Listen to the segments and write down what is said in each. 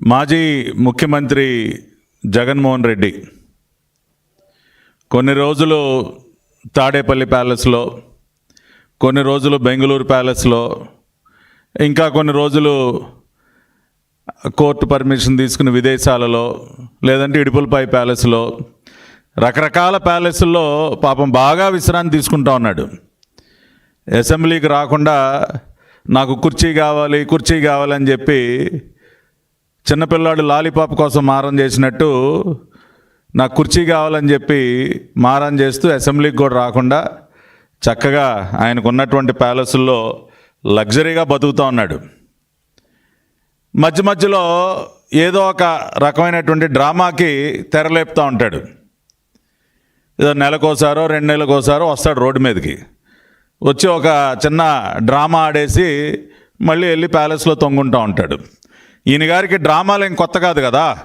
మాజీ ముఖ్యమంత్రి జగన్మోహన్ రెడ్డి కొన్ని రోజులు తాడేపల్లి ప్యాలెస్లో కొన్ని రోజులు బెంగళూరు ప్యాలెస్లో ఇంకా కొన్ని రోజులు కోర్టు పర్మిషన్ తీసుకుని విదేశాలలో లేదంటే ఇడుపులపై ప్యాలెస్లో రకరకాల ప్యాలెస్ల్లో పాపం బాగా విశ్రాంతి తీసుకుంటా ఉన్నాడు. అసెంబ్లీకి రాకుండా నాకు కుర్చీ కావాలి కుర్చీ కావాలని చెప్పి చిన్నపిల్లాడు లాలీపాప్ కోసం మారం చేసినట్టు నాకు కుర్చీ కావాలని చెప్పి మారం చేస్తూ అసెంబ్లీకి కూడా రాకుండా చక్కగా ఆయనకు ఉన్నటువంటి ప్యాలెస్ల్లో లగ్జరీగా బతుకుతూ ఉన్నాడు. మధ్య మధ్యలో ఏదో ఒక రకమైనటువంటి డ్రామాకి తెరలేపుతూ ఉంటాడు. ఏదో నెలకోసారో రెండు నెలలకోసారో వస్తాడు రోడ్డు మీదకి. వచ్చి ఒక చిన్న డ్రామా ఆడేసి మళ్ళీ వెళ్ళి ప్యాలెస్లో తొంగుంటూ ఉంటాడు. ఈయన గారికి డ్రామాలు ఏం కొత్త కాదు కదా.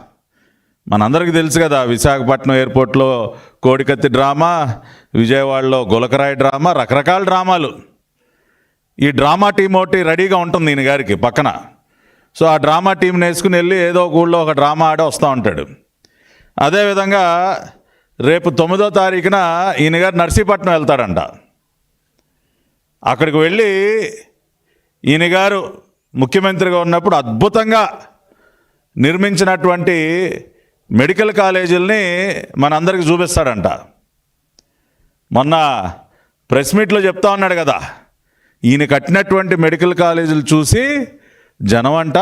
మనందరికీ తెలుసు కదా విశాఖపట్నం ఎయిర్పోర్ట్లో కోడికత్తి డ్రామా విజయవాడలో గులకరాయి డ్రామా రకరకాల డ్రామాలు. ఈ డ్రామా టీం ఒకటి రెడీగా ఉంటుంది ఈయన గారికి పక్కన. సో ఆ డ్రామా టీంని వేసుకుని వెళ్ళి ఏదో ఒక ఊళ్ళో ఒక డ్రామా ఆడ వస్తూ ఉంటాడు. అదేవిధంగా రేపు తొమ్మిదో తారీఖున ఈయన గారు నర్సీపట్నం వెళ్తాడంట. అక్కడికి వెళ్ళి ఈయన గారు ముఖ్యమంత్రిగా ఉన్నప్పుడు అద్భుతంగా నిర్మించినటువంటి మెడికల్ కాలేజీలని మనందరికి చూపిస్తాడంట. మొన్న ప్రెస్ మీట్లో చెప్తా ఉన్నాడు కదా ఈయన కట్టినటువంటి మెడికల్ కాలేజీలు చూసి జనం అంట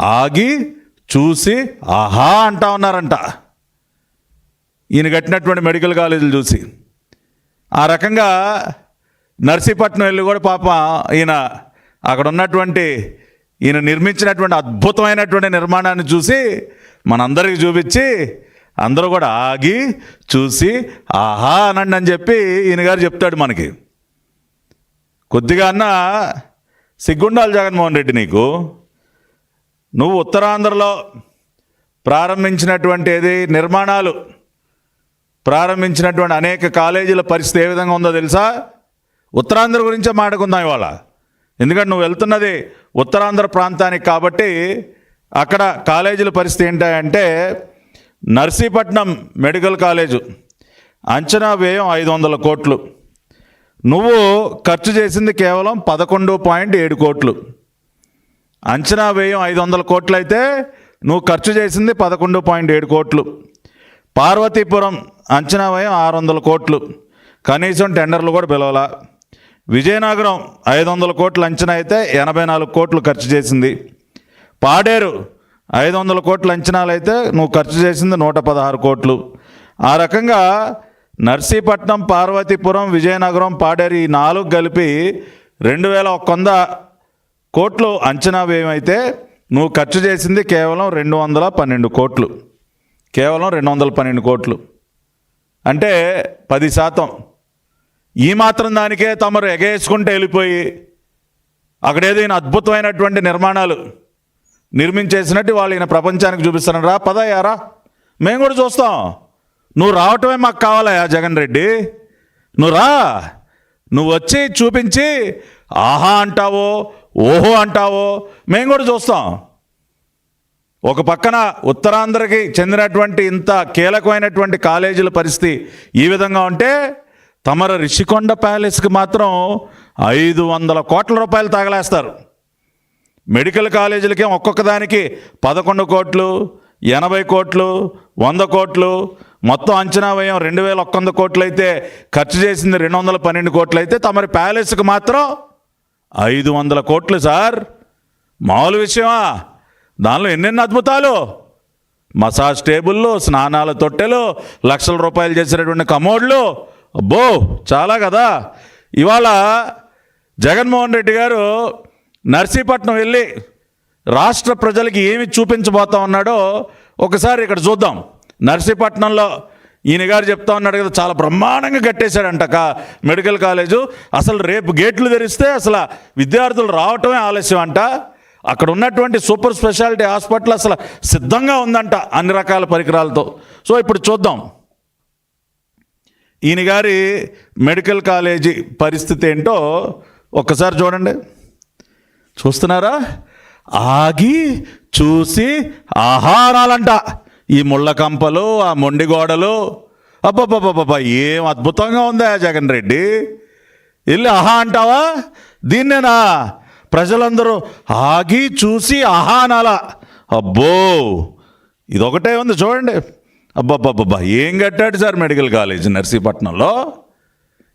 ఆగి చూసి ఆహా అంటా ఉన్నారంట. ఈయన కట్టినటువంటి మెడికల్ కాలేజీలు చూసి. ఆ రకంగా నర్సీపట్నం వెళ్ళి కూడా పాప ఈయన అక్కడ ఉన్నటువంటి ఈయన నిర్మించినటువంటి అద్భుతమైనటువంటి నిర్మాణాన్ని చూసి మనందరికి చూపించి అందరూ కూడా ఆగి చూసి ఆహా అనండి అని చెప్పి ఈయన గారు చెప్తాడు మనకి. కొద్దిగా అన్న సిగ్గుండాలి జగన్మోహన్ రెడ్డి నీకు. నువ్వు ఉత్తరాంధ్రలో ప్రారంభించినటువంటి ఏది నిర్మాణాలు ప్రారంభించినటువంటి అనేక కాలేజీల పరిస్థితి ఏ విధంగా ఉందో తెలుసా? ఉత్తరాంధ్ర గురించే మాట్లాడుకుందాం ఇవాళ. ఎందుకంటే నువ్వు వెళ్తున్నది ఉత్తరాంధ్ర ప్రాంతానికి కాబట్టి అక్కడ కాలేజీల పరిస్థితి ఏంటంటే నర్సీపట్నం మెడికల్ కాలేజు. అంచనా వ్యయం ఐదు వందల కోట్లు. నువ్వు ఖర్చు చేసింది కేవలం పదకొండు పాయింట్ ఏడు కోట్లు. అంచనా వ్యయం ఐదు వందల కోట్లు అయితే నువ్వు ఖర్చు చేసింది పదకొండు పాయింట్ ఏడు కోట్లు. పార్వతీపురం అంచనా వ్యయం ఆరు వందల కోట్లు. కనీసం టెండర్లు కూడా పిలవలా. విజయనగరం ఐదు వందల కోట్లు అంచనా అయితే ఎనభై నాలుగు కోట్లు ఖర్చు చేసింది. పాడేరు ఐదు వందల కోట్ల అంచనాలు అయితే నువ్వు ఖర్చు చేసింది నూట పదహారు కోట్లు. ఆ రకంగా నర్సీపట్నం పార్వతీపురం విజయనగరం పాడేరు ఈ నాలుగు కలిపి రెండు వేల ఒక వంద కోట్లు అంచనా వ్యయమైతే నువ్వు ఖర్చు చేసింది కేవలం రెండు వందల పన్నెండు కోట్లు. కేవలం రెండు వందల పన్నెండు కోట్లు. అంటే పది శాతం. ఈ మాత్రం దానికే తమరు ఎగేసుకుంటూ వెళ్ళిపోయి అక్కడ ఏదైనా అద్భుతమైనటువంటి నిర్మాణాలు నిర్మించేసినట్టు వాళ్ళు ఈయన ప్రపంచానికి చూపిస్తున్నారు. రా పదయ్యారా మేము కూడా చూస్తాం. నువ్వు రావటమే మాకు కావాలయా జగన్ రెడ్డి. నువ్వు రా. నువ్వు వచ్చి చూపించి ఆహా అంటావో ఓహో అంటావో మేము కూడా చూస్తాం. ఒక పక్కన ఉత్తరాంధ్రకి చెందినటువంటి ఇంత కీలకమైనటువంటి కాలేజీల పరిస్థితి ఈ విధంగా ఉంటే తమర రిషికొండ ప్యాలెస్కి మాత్రం ఐదు వందల కోట్ల రూపాయలు తగలేస్తారు. మెడికల్ కాలేజీలకే ఒక్కొక్క దానికి పదకొండు కోట్లు ఎనభై కోట్లు వంద కోట్లు మొత్తం అంచనా వ్యయం రెండు వేల ఒక్క వంద కోట్లు అయితే ఖర్చు చేసింది రెండు వందల పన్నెండు కోట్లు అయితే తమరి ప్యాలెస్కి మాత్రం ఐదు వందల కోట్లు సార్. మామూలు విషయమా? దానిలో ఎన్నెన్ని అద్భుతాలు? మసాజ్ టేబుల్లు స్నానాల తొట్టెలు లక్షల రూపాయలు చేసినటువంటి కమోడ్లు అబ్బో చాలా కదా. ఇవాళ జగన్మోహన్ రెడ్డి గారు నర్సీపట్నం వెళ్ళి రాష్ట్ర ప్రజలకి ఏమి చూపించబోతా ఉన్నాడో ఒకసారి ఇక్కడ చూద్దాం. నర్సీపట్నంలో ఈయన గారు చెప్తా ఉన్నాడు కదా చాలా బ్రహ్మాండంగా కట్టేశాడంట కా మెడికల్ కాలేజు. అసలు రేపు గేట్లు తెరిస్తే అసలు విద్యార్థులు రావటమే ఆలస్యం అంట. అక్కడ ఉన్నటువంటి సూపర్ స్పెషాలిటీ హాస్పిటల్ అసలు సిద్ధంగా ఉందంట అన్ని రకాల పరికరాలతో. సో ఇప్పుడు చూద్దాం. ఈయన గారి మెడికల్ కాలేజీ పరిస్థితి ఏంటో ఒక్కసారి చూడండి. చూస్తున్నారా? ఆగి చూసి ఆహారాలంట. ఈ ముళ్ళ కంపలు ఆ మొండి గోడలు. అబ్బబ్బబ్బబ్బా ఏం అద్భుతంగా ఉందా జగన్ రెడ్డి. వెళ్ళి ఆహా అంటావా? దీన్నేనా? ప్రజలందరూ ఆగి చూసి ఆహా అనాలా. అబ్బో ఇదొకటే ఉంది చూడండి. అబ్బబ్బబ్బబ్బా ఏం కట్టాడు సార్ మెడికల్ కాలేజ్ నర్సీపట్నంలో?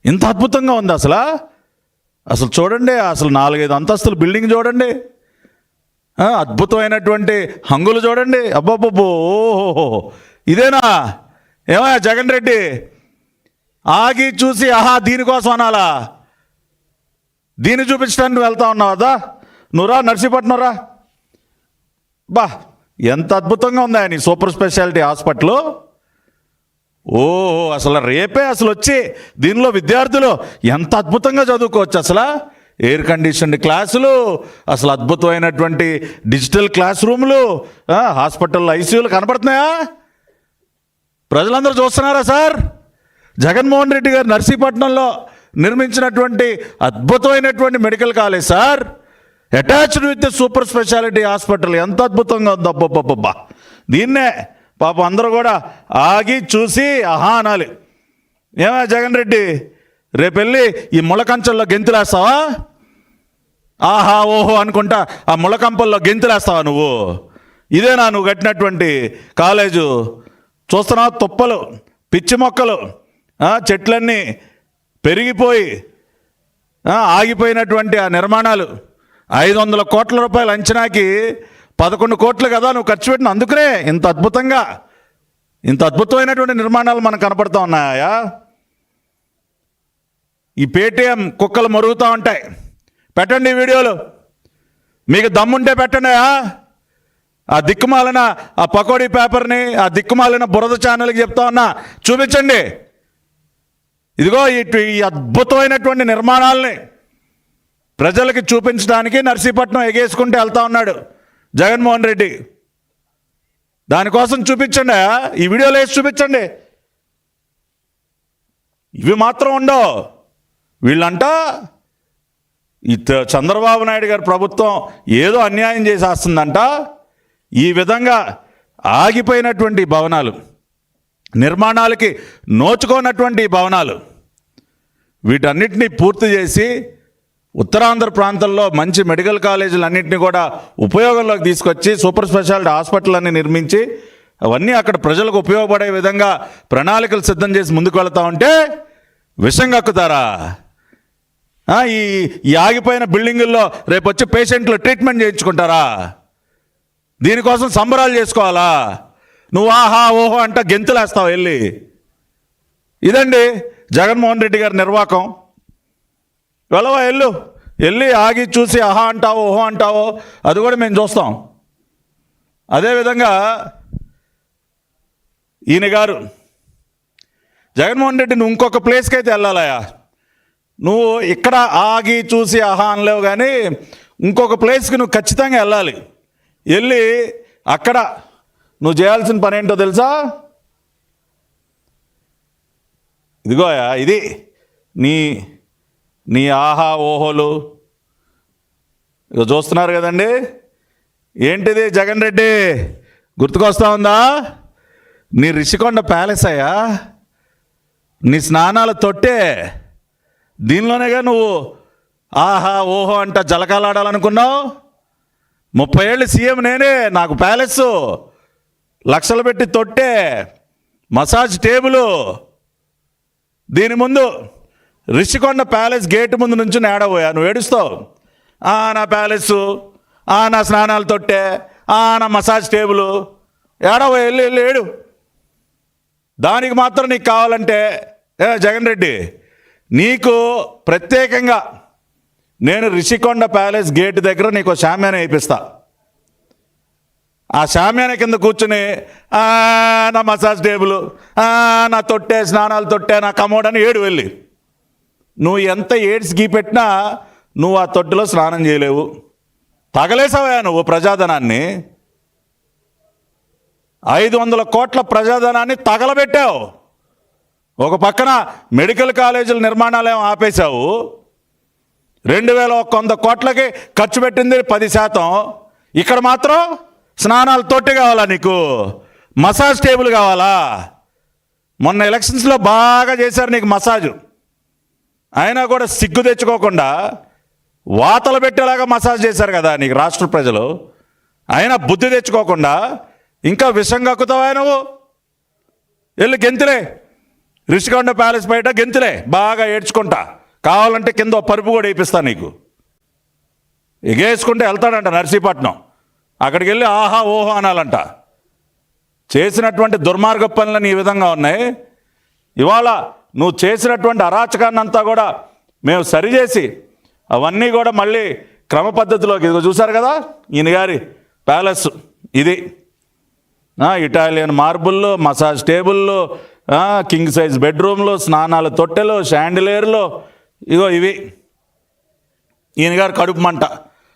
ఇంత అద్భుతంగా ఉంది అసలు? అసలు చూడండి అసలు నాలుగైదు అంతస్తుల బిల్డింగ్ చూడండి. అద్భుతమైనటువంటి హంగులు చూడండి. అబ్బబ్బబ్బో ఓహో ఇదేనా? ఏమయ్యా జగన్ రెడ్డి? ఆగి చూసి ఆహా దీనికోసం అనాలా? దీన్ని చూపించడానికి నువ్వు వెళ్తా ఉన్నావు కదా నువ్వురా నర్సీపట్నం రా. బా. ఎంత అద్భుతంగా ఉందా నీ సూపర్ స్పెషాలిటీ హాస్పిటల్. ఓ అసలు రేపే అసలు వచ్చి దీనిలో విద్యార్థులు ఎంత అద్భుతంగా చదువుకోవచ్చు అసలు? ఎయిర్ కండిషన్డ్ క్లాసులు అసలు అద్భుతమైనటువంటి డిజిటల్ క్లాస్ రూములు హాస్పిటల్లో ఐసీయూలు కనపడుతున్నాయా? ప్రజలందరూ చూస్తున్నారా సార్? జగన్మోహన్ రెడ్డి గారు నర్సీపట్నంలో నిర్మించినటువంటి అద్భుతమైనటువంటి medical college sir. Attached with super speciality hospital. ఎంత అద్భుతంగా ఉంది అబ్బబ్బబ్బబ్బా. దీన్నే పాపం అందరూ కూడా ఆగి చూసి ఆహా అనాలి. ఏమా జగన్ రెడ్డి? రేపెళ్ళి ఈ ముళ్ళకంచంలో గెంతులేస్తావా? ఆహా ఓహో అనుకుంటా ఆ ముళ్ళకంపల్లో గెంతులేస్తావా నువ్వు? ఇదేనా నువ్వు కట్టినటువంటి కాలేజు? చూస్తున్నావు తుప్పలు పిచ్చి మొక్కలు చెట్లన్నీ పెరిగిపోయి ఆగిపోయినటువంటి ఆ నిర్మాణాలు. ఐదు వందల కోట్ల రూపాయల అంచనాకి పదకొండు కోట్లు కదా నువ్వు ఖర్చు పెట్టిన. అందుకనే ఇంత అద్భుతంగా ఇంత అద్భుతమైనటువంటి నిర్మాణాలు మనకు కనపడతా ఉన్నాయా? ఈ పేటీఎం కుక్కలు మరుగుతూ ఉంటాయి. పెట్టండి ఈ వీడియోలు. మీకు దమ్ముంటే పెట్టండి ఆ? దిక్కుమాలిన ఆ పకోడీ పేపర్ని ఆ దిక్కుమాలిన బురద ఛానల్కి చెప్తా ఉన్నా. చూపించండి. ఇదిగో ఇటు ఈ అద్భుతమైనటువంటి నిర్మాణాలని ప్రజలకి చూపించడానికి నర్సీపట్నం ఎగేసుకుంటూ వెళ్తా ఉన్నాడు జగన్మోహన్ రెడ్డి. దానికోసం చూపించండి ఈ వీడియోలో వేసి చూపించండి. ఇవి మాత్రం ఉండవు. వీళ్ళంట ఈ చంద్రబాబు నాయుడు గారి ప్రభుత్వం ఏదో అన్యాయం చేసేస్తుందంట. ఈ విధంగా ఆగిపోయినటువంటి భవనాలు నిర్మాణాలకి నోచుకోనటువంటి భవనాలు వీటన్నిటిని పూర్తి చేసి ఉత్తరాంధ్ర ప్రాంతంలో మంచి మెడికల్ కాలేజీలు అన్నింటినీ కూడా ఉపయోగంలోకి తీసుకొచ్చి సూపర్ స్పెషాలిటీ హాస్పిటల్ అన్ని నిర్మించి అవన్నీ అక్కడ ప్రజలకు ఉపయోగపడే విధంగా ప్రణాళికలు సిద్ధం చేసి ముందుకు వెళ్తా ఉంటే విషం కక్కుతారా? ఈ ఈ ఆగిపోయిన బిల్డింగుల్లో రేపు వచ్చి పేషెంట్లు ట్రీట్మెంట్ చేయించుకుంటారా? దీనికోసం సంబరాలు చేసుకోవాలా? నువ్వు ఆహా ఓహో అంట గెంతులేస్తావు వెళ్ళి. ఇదండి జగన్మోహన్ రెడ్డి గారి నిర్వాకం. వెళ్ళవా వెళ్ళు. వెళ్ళి ఆగి చూసి ఆహా అంటావో ఓహో అంటావో అది కూడా మేము చూస్తాం. అదేవిధంగా ఈయన గారు జగన్మోహన్ రెడ్డి నువ్వు ఇంకొక ప్లేస్కి అయితే వెళ్ళాలయా నువ్వు ఇక్కడ ఆగి చూసి ఆహా అనలేవు కానీ ఇంకొక ప్లేస్కి నువ్వు ఖచ్చితంగా వెళ్ళాలి. వెళ్ళి అక్కడ నువ్వు చేయాల్సిన పని ఏంటో తెలుసా? ఇదిగోయా ఇది నీ నీ ఆహా ఓహోలు. ఇక చూస్తున్నారు కదండి? ఏంటిది జగన్ రెడ్డి? గుర్తుకొస్తా ఉందా? నీ రిషికొండ ప్యాలెస్ అయ్యా. నీ స్నానాల తొట్టే. దీనిలోనేగా నువ్వు ఆహా ఓహో అంట జలకాలాడాలనుకున్నావు? ముప్పై ఏళ్ళు సీఎం నేనే నాకు ప్యాలెస్ లక్షలు పెట్టి తొట్టే. Massage table. దీని ముందు రిషికొండ ప్యాలెస్ గేట్ ముందు నుంచి నేడబోయా నువ్వు ఏడుస్తావు? ఆ నా ప్యాలెస్ ఆ నా స్నానాలు తొట్టే ఆ నా మసాజ్ టేబుల్. ఏడబోయా వెళ్ళి వెళ్ళి ఏడు. దానికి మాత్రం నీకు కావాలంటే ఏ జగన్ రెడ్డి నీకు ప్రత్యేకంగా నేను రిషికొండ ప్యాలెస్ గేట్ దగ్గర నీకు శామ్యాన వేయిస్తా ఆ శామ్యాన కింద కూర్చుని నా మసాజ్ టేబుల్ నా తొట్టే స్నానాలు తొట్టే నా కమోడ్ అని ఏడు వెళ్ళి. నువ్వు ఎంత ఏడ్స్ గీపెట్టినా నువ్వు ఆ తొట్టులో స్నానం చేయలేవు. తగలేసావా నువ్వు ప్రజాధనాన్ని? ఐదు వందల కోట్ల ప్రజాధనాన్ని తగలబెట్టావు. ఒక పక్కన మెడికల్ కాలేజీల నిర్మాణాలు ఏమో ఆపేశావు. రెండు వేల ఒక వంద కోట్లకి ఖర్చు పెట్టింది పది శాతం. ఇక్కడ మాత్రం స్నానాలు తొట్టి కావాలా నీకు? మసాజ్ టేబుల్ కావాలా? మొన్న ఎలక్షన్స్లో బాగా చేశారు నీకు మసాజు. అయినా కూడా సిగ్గు తెచ్చుకోకుండా వాతలు పెట్టేలాగా మసాజ్ చేశారు కదా నీకు రాష్ట్ర ప్రజలు. అయినా బుద్ధి తెచ్చుకోకుండా ఇంకా విషం కక్కుతావా నువ్వు? వెళ్ళి గెంతులే. రిషికొండ ప్యాలెస్ బయట గెంతులే. బాగా ఏడ్చుకుంటా. కావాలంటే కింద పరుపు కూడా వేయిస్తా నీకు. ఎగేసుకుంటే వెళ్తాడంట నర్సీపట్నం. అక్కడికి వెళ్ళి ఆహా ఓహో అనాలంట. చేసినటువంటి దుర్మార్గ పనులను ఈ విధంగా ఉన్నాయి. ఇవాళ నువ్వు చేసినటువంటి అరాచకాన్ని అంతా కూడా మేము సరిచేసి అవన్నీ కూడా మళ్ళీ క్రమ పద్ధతిలోకి ఇదిగో చూసారు కదా ఈయన గారి ప్యాలెస్ ఇది. ఇటాలియన్ మార్బుల్లో మసాజ్ టేబుల్లో కింగ్ సైజ్ బెడ్రూమ్లో స్నానాల తొట్టెలు షాండిలేర్లు ఇగో ఇవి. ఈయన గారు కడుపు మంట.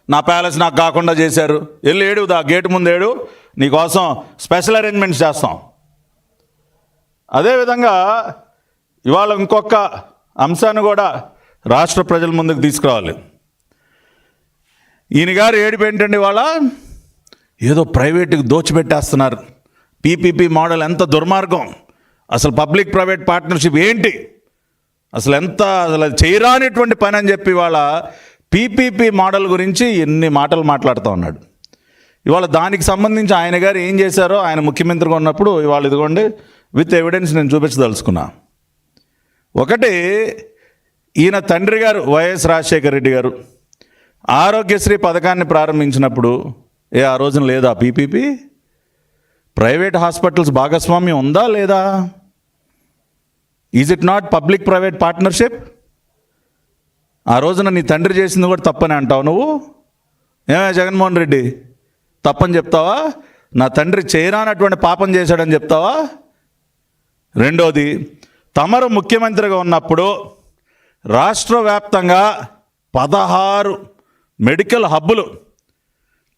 నా ప్యాలెస్ నాకు కాకుండా చేశారు. వెళ్ళి ఏడు దా గేట్ ముందు ఏడు. నీకోసం స్పెషల్ అరేంజ్మెంట్స్ చేస్తాం. అదేవిధంగా ఇవాళ ఇంకొక అంశాన్ని కూడా రాష్ట్ర ప్రజల ముందుకు తీసుకురావాలి. ఈయన గారు ఏడుపు ఏంటండి ఇవాళ? ఏదో ప్రైవేటుకి దోచిపెట్టేస్తున్నారు. పీపీపీ మోడల్ ఎంత దుర్మార్గం. అసలు పబ్లిక్ ప్రైవేట్ పార్ట్నర్షిప్ ఏంటి? అసలు ఎంత అసలు చేయరానిటువంటి పని అని చెప్పి ఇవాళ పీపీపీ మోడల్ గురించి ఎన్ని మాటలు మాట్లాడుతూ ఉన్నాడు. ఇవాళ దానికి సంబంధించి ఆయన గారు ఏం చేశారో ఆయన ముఖ్యమంత్రిగా ఉన్నప్పుడు ఇవాళ ఇదిగోండి విత్ ఎవిడెన్స్ నేను చూపించదలుచుకున్నా. ఒకటి ఈయన తండ్రి గారు వైఎస్ రాజశేఖర రెడ్డి గారు. ఆరోగ్యశ్రీ పథకాన్ని ప్రారంభించినప్పుడు ఏ ఆ రోజున లేదా పీపీపీ? ప్రైవేట్ హాస్పిటల్స్ భాగస్వామ్యం ఉందా లేదా? Is it not public private partnership ఆ రోజున నీ తండ్రి చేసింది కూడా తప్పని అంటావు నువ్వు? ఏమే జగన్మోహన్ రెడ్డి తప్పని చెప్తావా? నా తండ్రి చేయరానటువంటి పాపం చేశాడని చెప్తావా? రెండోది తమరు ముఖ్యమంత్రిగా ఉన్నప్పుడు రాష్ట్ర వ్యాప్తంగా పదహారు మెడికల్ హబ్బులు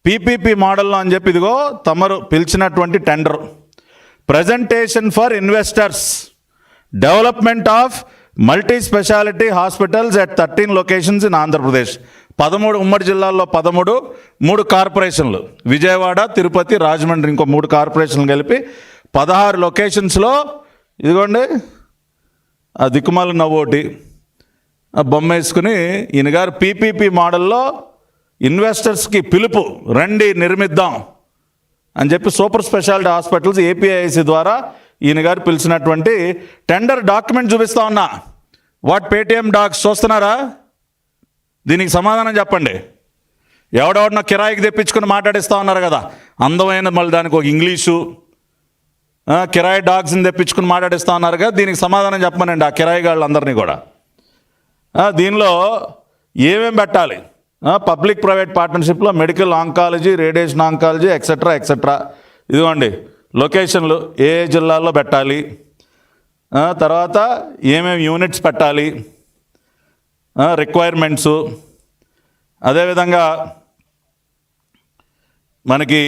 పీపీపీ మోడల్లో అని చెప్పి ఇదిగో తమరు పిలిచినటువంటి tender. Presentation for investors. Development of multi specialty hospitals at thirteen locations in Andhra Pradesh. పదమూడు ఉమ్మడి జిల్లాల్లో పదమూడు మూడు కార్పొరేషన్లు. విజయవాడ తిరుపతి రాజమండ్రి ఇంకో మూడు కార్పొరేషన్లు కలిపి పదహారు లొకేషన్స్లో ఇదిగోండి ఆ దిక్కుమాల నవ్వోటి ఆ బొమ్మ వేసుకుని ఈయన గారు పీపీపీ మోడల్లో ఇన్వెస్టర్స్కి పిలుపు రండి నిర్మిద్దాం అని చెప్పి సూపర్ స్పెషాలిటీ హాస్పిటల్స్ ఏపీఐసి ద్వారా ఈయన గారు పిలిచినటువంటి టెండర్ డాక్యుమెంట్ చూపిస్తా ఉన్నా. వాట్ పేటిఎం డాక్స్ చూస్తున్నారా? దీనికి సమాధానం చెప్పండి. ఎవడెవడన కిరాయికి తెప్పించుకుని మాట్లాడిస్తా ఉన్నారు కదా. అందమైన మళ్ళీ దానికి ఒక ఇంగ్లీషు కిరాయి డాగ్స్ని తెప్పించుకుని మాట్లాడిస్తా ఉన్నారుగా దీనికి సమాధానం చెప్పమనండి ఆ కిరాయి గాళ్ళందరినీ కూడా దీనిలో ఏమేమి పెట్టాలి? Public private పార్ట్నర్షిప్లో medical oncology radiation oncology etcetera etcetera ఇదిగోండి లొకేషన్లు ఏ జిల్లాల్లో పెట్టాలి? తర్వాత ఏమేమి యూనిట్స్ పెట్టాలి? రిక్వైర్మెంట్సు అదేవిధంగా మనకి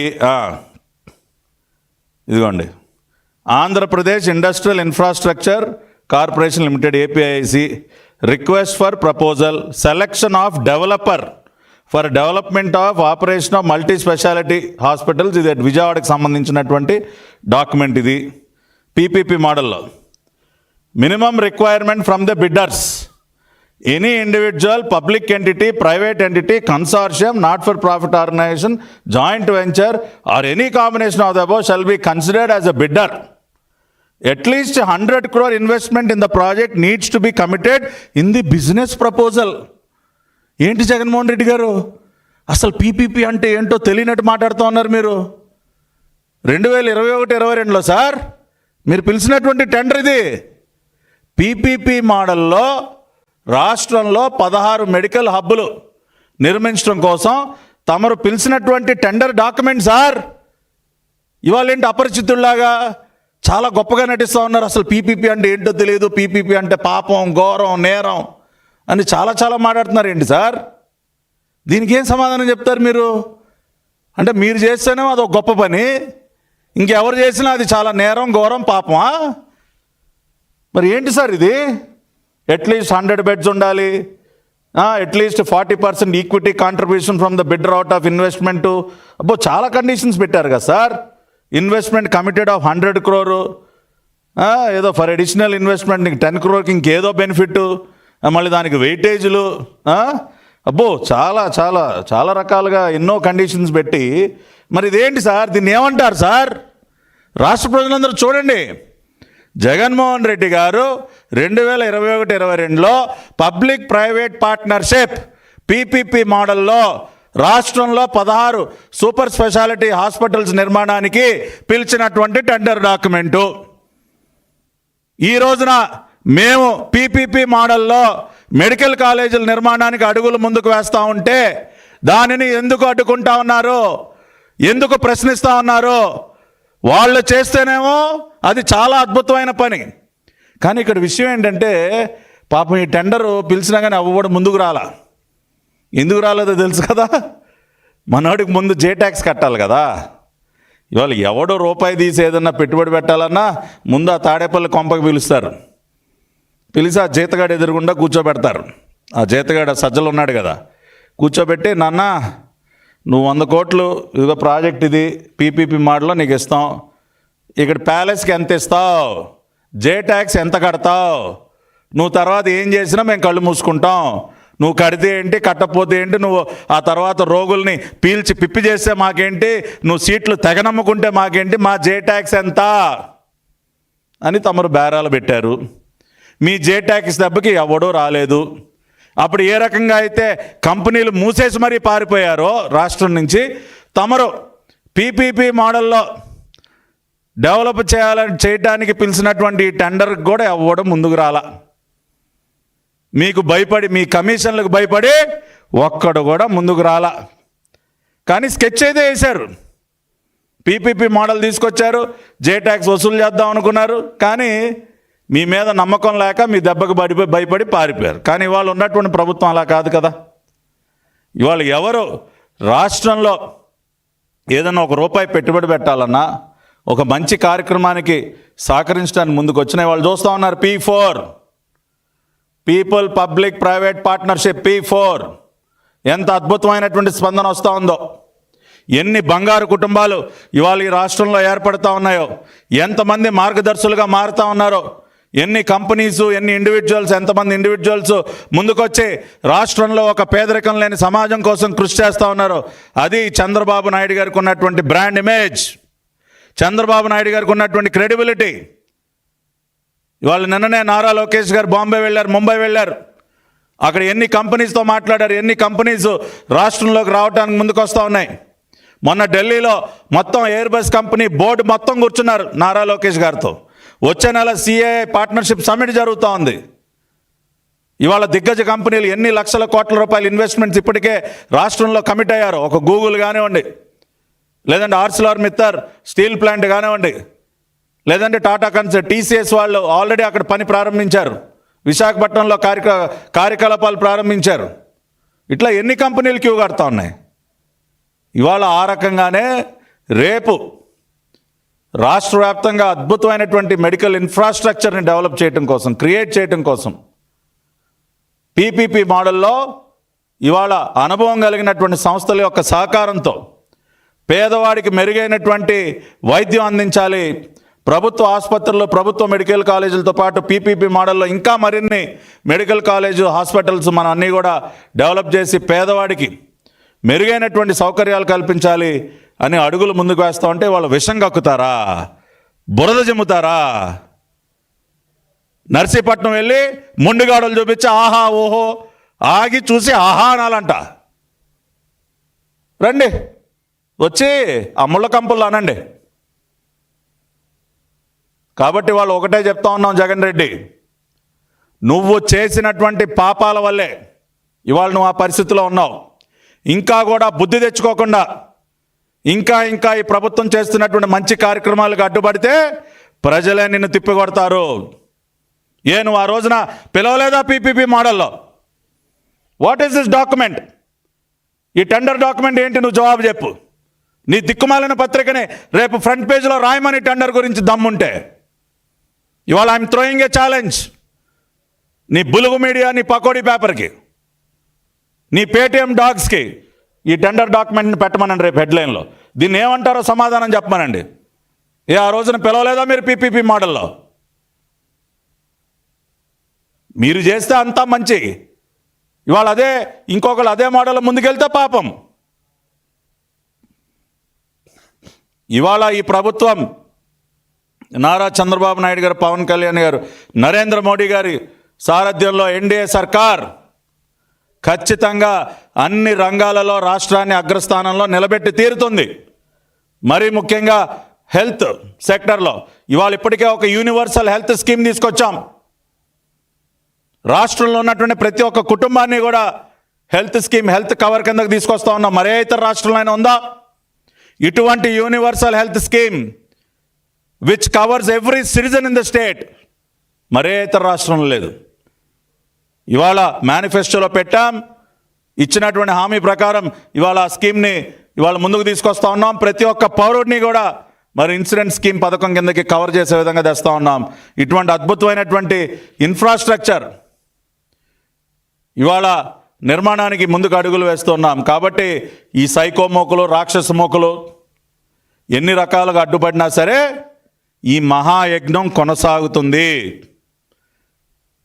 ఇదిగోండి. Andhra Pradesh industrial infrastructure corporation limited APIC request for proposal selection of developer for development of operation of multi speciality hospitals ఇది విజయవాడకి సంబంధించినటువంటి డాక్యుమెంట్ ఇది. పీపీపీ మోడల్లో minimum requirement from the bidders any individual public entity private entity consortium not for profit organisation joint venture or any combination of the above shall be considered as a bidder at least hundred crore investment in the project needs to be committed in the business proposal ఏంటి జగన్మోహన్ రెడ్డి గారు? అసలు PPP అంటే ఏంటో తెలియనట్టు మాట్లాడుతూ ఉన్నారు మీరు. రెండు వేల ఇరవై ఒకటి ఇరవై రెండులో సార్ మీరు పిలిచినటువంటి టెండర్ ఇది. పీపీపీ మోడల్లో రాష్ట్రంలో పదహారు మెడికల్ హబ్బులు నిర్మించడం కోసం తమరు పిలిచినటువంటి టెండర్ డాక్యుమెంట్ సార్. ఇవాళ ఏంటి అపరిచితుల్లాగా? చాలా గొప్పగా నటిస్తూ ఉన్నారు అసలు పీపీపీ అంటే ఏంటో తెలియదు పీపీపీ అంటే పాపం ఘోరం నేరం అని చాలా చాలా మాట్లాడుతున్నారు. ఏంటి సార్? దీనికి ఏం సమాధానం చెప్తారు మీరు? అంటే మీరు చేస్తేనేమో అదొక గొప్ప పని. ఇంకెవరు చేసినా అది చాలా నేరం ఘోరం పాపమా? మరి ఏంటి సార్ ఇది? అట్లీస్ట్ హండ్రెడ్ బెడ్స్ ఉండాలి. At least forty percent equity contribution from the bidder out of investment అబ్బో చాలా కండిషన్స్ పెట్టారు కదా sir. Investment committed of hundred crore. ఏదో ఫర్ అడిషనల్ ఇన్వెస్ట్మెంట్ నీకు టెన్ క్రోర్కి ఇంకేదో బెనిఫిట్ మళ్ళీ దానికి వెయిటేజ్లు. అబ్బో చాలా చాలా చాలా రకాలుగా ఎన్నో కండిషన్స్ పెట్టి. మరి ఇదేంటి సార్? దీన్ని ఏమంటారు సార్? రాష్ట్ర ప్రజలందరూ చూడండి. జగన్మోహన్ రెడ్డి గారు రెండు వేల ఇరవై ఒకటి ఇరవై రెండులో పబ్లిక్ ప్రైవేట్ పార్ట్నర్షిప్ పీపీపీ మోడల్లో రాష్ట్రంలో పదహారు సూపర్ స్పెషాలిటీ హాస్పిటల్స్ నిర్మాణానికి పిలిచినటువంటి టెండర్ డాక్యుమెంటు. ఈ రోజున మేము పీపీపీ మోడల్లో మెడికల్ కాలేజీల నిర్మాణానికి అడుగులు ముందుకు వేస్తూ ఉంటే దానిని ఎందుకు అడ్డుకుంటా ఉన్నారు ఎందుకు ప్రశ్నిస్తూ ఉన్నారు వాళ్ళు చేస్తేనేమో అది చాలా అద్భుతమైన పని. కానీ ఇక్కడ విషయం ఏంటంటే పాపం ఈ టెండరు పిలిచినా కానీ అవ్వడం ముందుకు రాలా. ఎందుకు రాలేదో తెలుసు కదా? మనవాడికి ముందు జే ట్యాక్స్ కట్టాలి కదా. ఇవాళ ఎవడో రూపాయి తీసి ఏదన్నా పెట్టుబడి పెట్టాలన్నా ముందు ఆ తాడేపల్లి కొంపకి పిలుస్తారు. పిలిచి ఆ జీతగాడు ఎదురుగుండా కూర్చోబెడతారు. ఆ జీతగాడు సజ్జలు ఉన్నాడు కదా. కూర్చోబెట్టి నాన్న నువ్వు వంద కోట్లు ఇదిగో ప్రాజెక్ట్ ఇది పీపీపీ మోడల్లో నీకు ఇస్తాం. ఇక్కడ ప్యాలెస్కి ఎంత ఇస్తావు? జే ట్యాక్స్ ఎంత కడతావు? నువ్వు తర్వాత ఏం చేసినా మేము కళ్ళు మూసుకుంటాం. నువ్వు కడితే ఏంటి కట్టకపోతే ఏంటి నువ్వు ఆ తర్వాత రోగుల్ని పీల్చి పిప్పి చేస్తే మాకేంటి నువ్వు సీట్లు తెగనమ్ముకుంటే మాకేంటి మా జే ట్యాక్స్ ఎంత? అని తమరు బేరాలు పెట్టారు. మీ జే ట్యాక్స్ దెబ్బకి ఎవడో రాలేదు. అప్పుడు ఏ రకంగా అయితే కంపెనీలు మూసేసి మరీ పారిపోయారో రాష్ట్రం నుంచి తమరు పీపీపీ మోడల్లో డెవలప్ చేయాలని చేయడానికి పిలిచినటువంటి ఈ టెండర్కి కూడా ఎవ్వడం ముందుకు రాలా. మీకు భయపడి మీ కమిషన్లకు భయపడి ఒక్కడు కూడా ముందుకు రాలా. కానీ స్కెచ్ అయితే వేశారు. పీపీపీ మోడల్ తీసుకొచ్చారు జే ట్యాక్స్ వసూలు చేద్దాం అనుకున్నారు కానీ మీ మీద నమ్మకం లేక మీ దెబ్బకు పడిపోయి భయపడి పారిపోయారు. కానీ ఇవాళ ఉన్నటువంటి ప్రభుత్వం అలా కాదు కదా. ఇవాళ ఎవరు రాష్ట్రంలో ఏదైనా ఒక రూపాయి పెట్టుబడి పెట్టాలన్నా ఒక మంచి కార్యక్రమానికి సహకరించడానికి ముందుకు వచ్చిన వాళ్ళు చూస్తూ ఉన్నారు P four. People public private partnership P four ఎంత అద్భుతమైనటువంటి స్పందన వస్తూ ఉందో. ఎన్ని బంగారు కుటుంబాలు ఇవాళ ఈ రాష్ట్రంలో ఏర్పడుతూ ఉన్నాయో. ఎంతమంది మార్గదర్శులుగా మారుతూ ఉన్నారో. ఎన్ని కంపెనీస్ ఎన్ని ఇండివిజువల్స్ ఎంతమంది ఇండివిజువల్స్ ముందుకొచ్చి రాష్ట్రంలో ఒక పేదరికం లేని సమాజం కోసం కృషి చేస్తూ ఉన్నారో. అది చంద్రబాబు నాయుడు గారికి ఉన్నటువంటి బ్రాండ్ ఇమేజ్. చంద్రబాబు నాయుడు గారికి ఉన్నటువంటి క్రెడిబిలిటీ. ఇవాళ నిన్ననే నారా లోకేష్ గారు బాంబే వెళ్ళారు ముంబై వెళ్ళారు. అక్కడ ఎన్ని కంపెనీస్తో మాట్లాడారు ఎన్ని కంపెనీస్ రాష్ట్రంలోకి రావడానికి ముందుకు వస్తూ ఉన్నాయి. మొన్న ఢిల్లీలో మొత్తం ఎయిర్ బస్ కంపెనీ బోర్డు మొత్తం కూర్చున్నారు నారా లోకేష్ గారితో. వచ్చే నెల సిఏ పార్ట్నర్షిప్ సమ్మిట్ జరుగుతూ ఉంది. ఇవాళ దిగ్గజ కంపెనీలు ఎన్ని లక్షల కోట్ల రూపాయల ఇన్వెస్ట్మెంట్స్ ఇప్పటికే రాష్ట్రంలో కమిట్ అయ్యారు. ఒక గూగుల్ కానివ్వండి లేదంటే ఆర్సిలార్ మిత్తర్ స్టీల్ ప్లాంట్ కానివ్వండి లేదంటే టాటా కన్సర్ టీసీఎస్ వాళ్ళు ఆల్రెడీ అక్కడ పని ప్రారంభించారు. విశాఖపట్నంలో కార్యక కార్యకలాపాలు ప్రారంభించారు. ఇట్లా ఎన్ని కంపెనీలు క్యూ కడతా ఉన్నాయి? ఇవాళ ఆ రకంగానే రేపు రాష్ట్ర వ్యాప్తంగా అద్భుతమైనటువంటి మెడికల్ ఇన్ఫ్రాస్ట్రక్చర్ని డెవలప్ చేయడం కోసం క్రియేట్ చేయడం కోసం పీపీపీ మోడల్లో ఇవాళ అనుభవం కలిగినటువంటి సంస్థల యొక్క సహకారంతో పేదవాడికి మెరుగైనటువంటి వైద్యం అందించాలి. ప్రభుత్వ ఆసుపత్రుల్లో ప్రభుత్వ మెడికల్ కాలేజీలతో పాటు పీపీపీ మోడల్లో ఇంకా మరిన్ని మెడికల్ కాలేజ్ హాస్పిటల్స్ మనం అన్నీ కూడా డెవలప్ చేసి పేదవాడికి మెరుగైనటువంటి సౌకర్యాలు కల్పించాలి అని అడుగులు ముందుకు వేస్తూ ఉంటే వాళ్ళు విషం కక్కుతారా? బురద జమ్ముతారా? నర్సీపట్నం వెళ్ళి ముండుగాడలు చూపించి ఆహా ఓహో ఆగి చూసి ఆహా అనాలంట. రండి. వచ్చి ఆ ముళ్ళ కంపుల్లో అనండి. కాబట్టి వాళ్ళు ఒకటే చెప్తా ఉన్నాం జగన్ రెడ్డి. నువ్వు చేసినటువంటి పాపాల వల్లే ఇవాళ నువ్వు ఆ పరిస్థితిలో ఉన్నావు. ఇంకా కూడా బుద్ధి తెచ్చుకోకుండా ఇంకా ఇంకా ఈ ప్రభుత్వం చేస్తున్నటువంటి మంచి కార్యక్రమాలకు అడ్డుపడితే ప్రజలే నిన్ను తిప్పికొడతారు. ఏ నువ్వు ఆ రోజున పిలవలేదా పీపీపీ మోడల్లో? వాట్ ఈస్ దిస్ డాక్యుమెంట్ ఈ టెండర్ డాక్యుమెంట్ ఏంటి? నువ్వు జవాబు చెప్పు. నీ దిక్కుమాలిన పత్రికని రేపు ఫ్రంట్ పేజీలో రాయమని టెండర్ గురించి దమ్ముంటే. ఇవాళ ఐఎమ్ థ్రోయింగ్ ఏ ఛాలెంజ్ నీ బులుగు మీడియా నీ పకోడీ పేపర్కి నీ పేటిఎం డాగ్స్కి ఈ టెండర్ డాక్యుమెంట్ని పెట్టమనండి రేపు హెడ్లైన్లో. దీన్ని ఏమంటారో సమాధానం చెప్పమనండి. ఏ ఆ రోజున పిలవలేదా మీరు పీపీపీ మోడల్లో? మీరు చేస్తే అంతా మంచి. ఇవాళ అదే ఇంకొకళ్ళు అదే మోడల్ ముందుకెళ్తే పాపం. ఇవాళ ఈ ప్రభుత్వం నారా చంద్రబాబు నాయుడు గారు పవన్ కళ్యాణ్ గారు నరేంద్ర మోడీ గారి సారథ్యంలో ఎన్డీఏ సర్కార్ ఖచ్చితంగా అన్ని రంగాలలో రాష్ట్రాన్ని అగ్రస్థానంలో నిలబెట్టి తీరుతుంది. మరీ ముఖ్యంగా హెల్త్ సెక్టర్లో. ఇవాళ ఇప్పటికే ఒక యూనివర్సల్ హెల్త్ స్కీమ్ తీసుకొచ్చాం. రాష్ట్రంలో ఉన్నటువంటి ప్రతి ఒక్క కుటుంబాన్ని కూడా హెల్త్ స్కీమ్ హెల్త్ కవర్ కిందకు తీసుకొస్తా ఉన్నాం. మరే ఇతర రాష్ట్రంలో ఉందా? ఇటువంటి universal health scheme which covers every citizen in the state మరే ఇతర రాష్ట్రంలో లేదు. ఇవాళ మేనిఫెస్టోలో పెట్టాం. ఇచ్చినటువంటి హామీ ప్రకారం ఇవాళ ఆ స్కీమ్ని ఇవాళ ముందుకు తీసుకొస్తా ఉన్నాం. ప్రతి ఒక్క పౌరుడిని కూడా మరి ఇన్సూరెన్స్ స్కీమ్ పథకం కిందకి కవర్ చేసే విధంగా తెస్తా ఉన్నాం. ఇటువంటి అద్భుతమైనటువంటి ఇన్ఫ్రాస్ట్రక్చర్ ఇవాళ నిర్మాణానికి ముందుకు అడుగులు వేస్తున్నాం కాబట్టి ఈ సైకో మోకులు రాక్షస మోకులు ఎన్ని రకాలుగా అడ్డుపడినా సరే ఈ మహాయజ్ఞం కొనసాగుతుంది.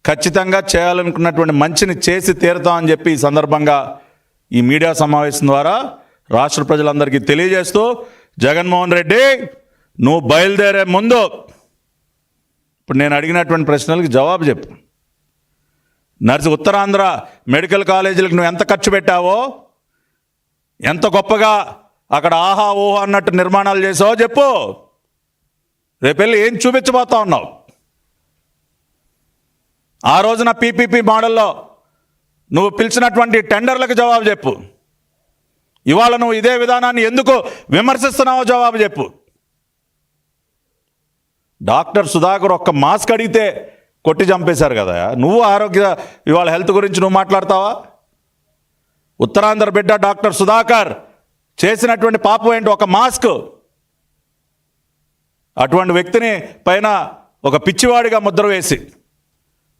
ఖచ్చితంగా చేయాలనుకున్నటువంటి మంచిని చేసి తీరుతామని చెప్పి ఈ సందర్భంగా ఈ మీడియా సమావేశం ద్వారా రాష్ట్ర ప్రజలందరికీ తెలియజేస్తూ జగన్మోహన్ రెడ్డి నువ్వు బయలుదేరే ముందు ఇప్పుడు నేను అడిగినటువంటి ప్రశ్నలకు జవాబు చెప్పు. నర్సి ఉత్తరాంధ్ర మెడికల్ కాలేజీలకు నువ్వు ఎంత ఖర్చు పెట్టావో ఎంత గొప్పగా అక్కడ ఆహా ఊహా అన్నట్టు నిర్మాణాలు చేసావో చెప్పు. రేపెళ్ళి ఏం చూపించబోతా ఉన్నావు? ఆ రోజున పీపీపీ మోడల్లో నువ్వు పిలిచినటువంటి టెండర్లకు జవాబు చెప్పు. ఇవాళ నువ్వు ఇదే విధానాన్ని ఎందుకు విమర్శిస్తున్నావో జవాబు చెప్పు. డాక్టర్ సుధాకర్ ఒక్క మాస్క్ అడిగితే కొట్టి చంపేశారు కదా. నువ్వు ఆరోగ్య ఇవాళ హెల్త్ గురించి నువ్వు మాట్లాడతావా? ఉత్తరాంధ్ర బిడ్డ డాక్టర్ సుధాకర్ చేసినటువంటి పాపం ఏంటి? ఒక మాస్క్. అటువంటి వ్యక్తిని పైన ఒక పిచ్చివాడిగా ముద్ర వేసి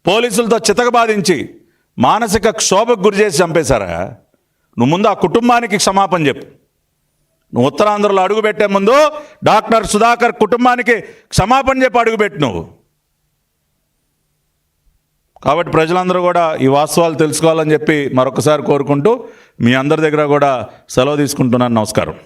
పోలీసులతో చితకబాధించి మానసిక క్షోభకు గురి చేసి చంపేశారా? నువ్వు ముందు ఆ కుటుంబానికి క్షమాపణ చెప్పు. నువ్వు ఉత్తరాంధ్రలో అడుగుపెట్టే ముందు డాక్టర్ సుధాకర్ కుటుంబానికి క్షమాపణ చెప్పి అడుగుపెట్టు నువ్వు. కాబట్టి ప్రజలందరూ కూడా ఈ వాస్తవాలు తెలుసుకోవాలని చెప్పి మరొకసారి కోరుకుంటూ మీ అందరి దగ్గర కూడా సెలవు తీసుకుంటున్నాను. నమస్కారం.